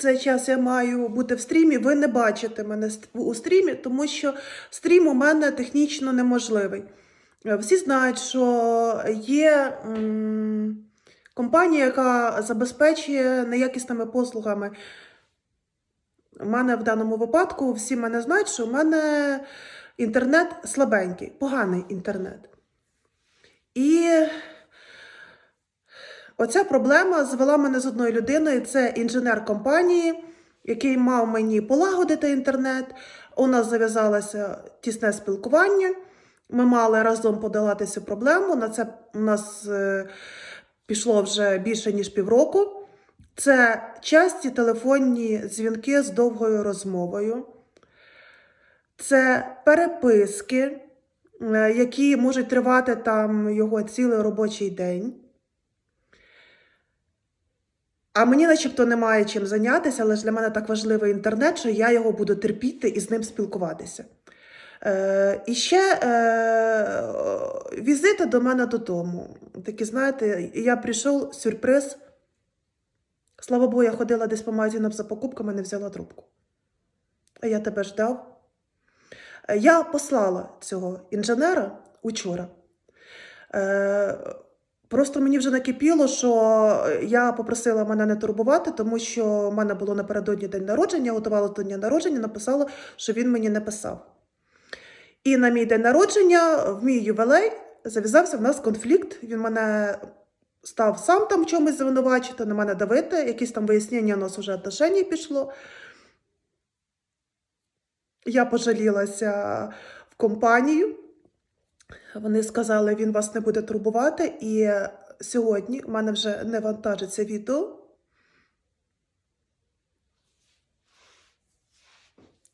цей час я маю бути в стрімі, ви не бачите мене у стрімі, тому що стрім у мене технічно неможливий. Е, Всі знають, що є компанія, яка забезпечує неякісними послугами. У мене в даному випадку всі мене знають, що у мене інтернет слабенький, поганий інтернет. І оця проблема звела мене з одною людиною. Це інженер компанії, який мав мені полагодити інтернет. У нас зав'язалося тісне спілкування. Ми мали разом подолати цю проблему. На це у нас е, пішло вже більше ніж півроку. Це часті телефонні дзвінки з довгою розмовою. Це переписки, е, які можуть тривати там його цілий робочий день. А мені начебто немає чим зайнятися, але ж для мене так важливий інтернет, що я його буду терпіти і з ним спілкуватися. Е, і ще е, візити до мене додому. Такі, знаєте, я прийшов сюрприз. Слава Богу, я ходила десь по магазинам за покупками, не взяла трубку. А я тебе ждав. Е, Я послала цього інженера учора. Е, Просто мені вже накипіло, що я попросила мене не турбувати, тому що в мене було напередодні день народження, готувала до дня народження, написала, що він мені не писав. І на мій день народження, в мій ювілей, зав'язався в нас конфлікт. Він мене став сам там чомусь звинувачити, на мене давити, якісь там вияснення у нас вже отношення пішло. Я пожалілася в компанію. Вони сказали, він вас не буде турбувати. І сьогодні в мене вже не вантажиться відео.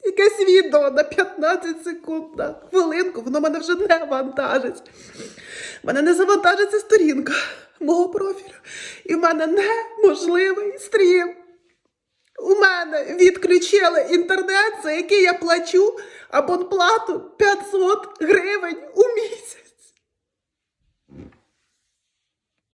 Якесь відео на 15 секунд, на хвилинку, воно мене вже не вантажить. Мене не завантажиться сторінка мого профілю. І в мене неможливий стрім. У мене відключили інтернет, за який я плачу абонплату 500 гривень у.